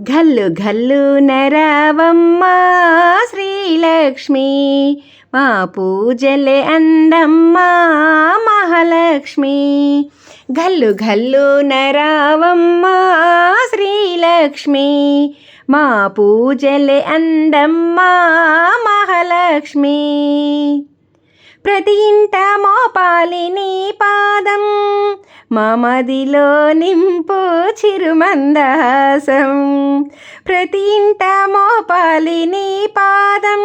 ఘల్లు ఘల్లు నరవమ్మ శ్రీలక్ష్మి. మా పూజలే అందమ్మ మహాలక్ష్మి. ఘల్లు ఘల్లు నరవమ్మ శ్రీలక్ష్మి. మా పూజలే అందమ్మ మహాలక్ష్మి. ప్రతి ఇంట మోపాలి నీ పాదం మమదిలో నింపు చిరుమందహాసం. ప్రతి ఇంట మోపాలి నీ పాదం.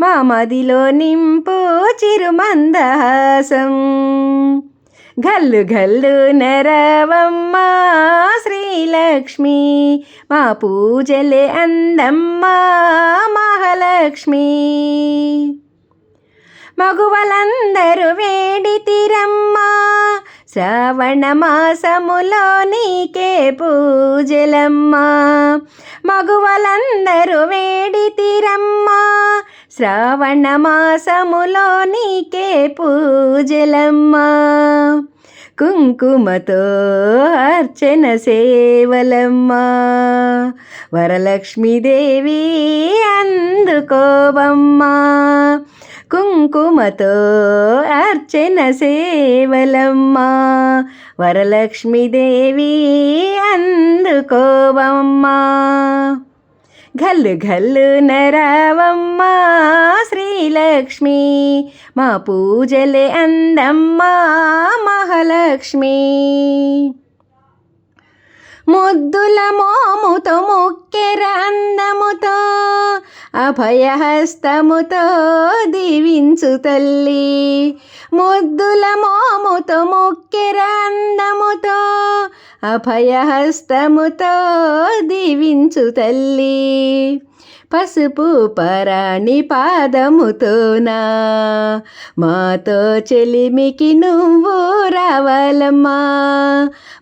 మమదిలో నింపు చిరుమందహాసం. గల్లు గల్లు నరవమ్మ శ్రీలక్ష్మి. మా పూజలే అందమ్మ మహాలక్ష్మి. మగువలందరూ వేడి తిరమ్మా శ్రావణ మాసములో నీకే పూజలమ్మా. మగువలందరూ వేడి తీరమ్మా. శ్రావణ మాసములో నీకే పూజలమ్మా. కుంకుమతో అర్చన సేవలమ్మా. వరలక్ష్మీదేవి అందుకోవమ్మా కుంకుమతో అర్చన సేవలమ్మా. వరలక్ష్మీదేవి అందుకోవమ్మా. ఘల్లు ఘల్లు నరవమ్మ. శ్రీలక్ష్మి మా పూజలే అందమ్మా. మహాలక్ష్మి. ముద్దుల మోముతో ముక్కెర అందముతో అభయహస్తముతో దీవించు తల్లి. ముద్దుల మోముతో ముక్కెర అన్నముతో అభయహస్తముతో దీవించు తల్లి. పసుపు పరాణి పాదముతోనా మాతో చెలిమికి నువ్వు రావాలమ్మా.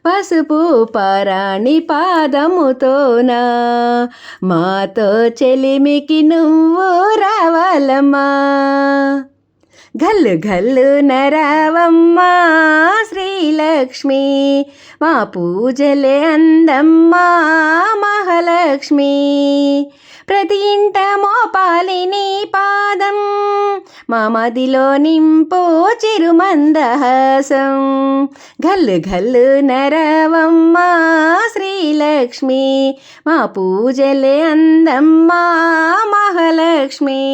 పసుపు పరాణి పాదముతోనా మాతో చెలిమికి నువ్వు రావాలమ్మా. గల్లు గల్లు నరవమ్మ శ్రీలక్ష్మి మా పూజలే అందమ్మా మహాలక్ష్మి. ప్రతి ఇంట మోపాలిని పాదం మా మదిలో నింపు చిరుమందహాసం. గల్లు గల్లు నరవమ్మ శ్రీలక్ష్మి మా పూజలే అందమ్మా మహాలక్ష్మి.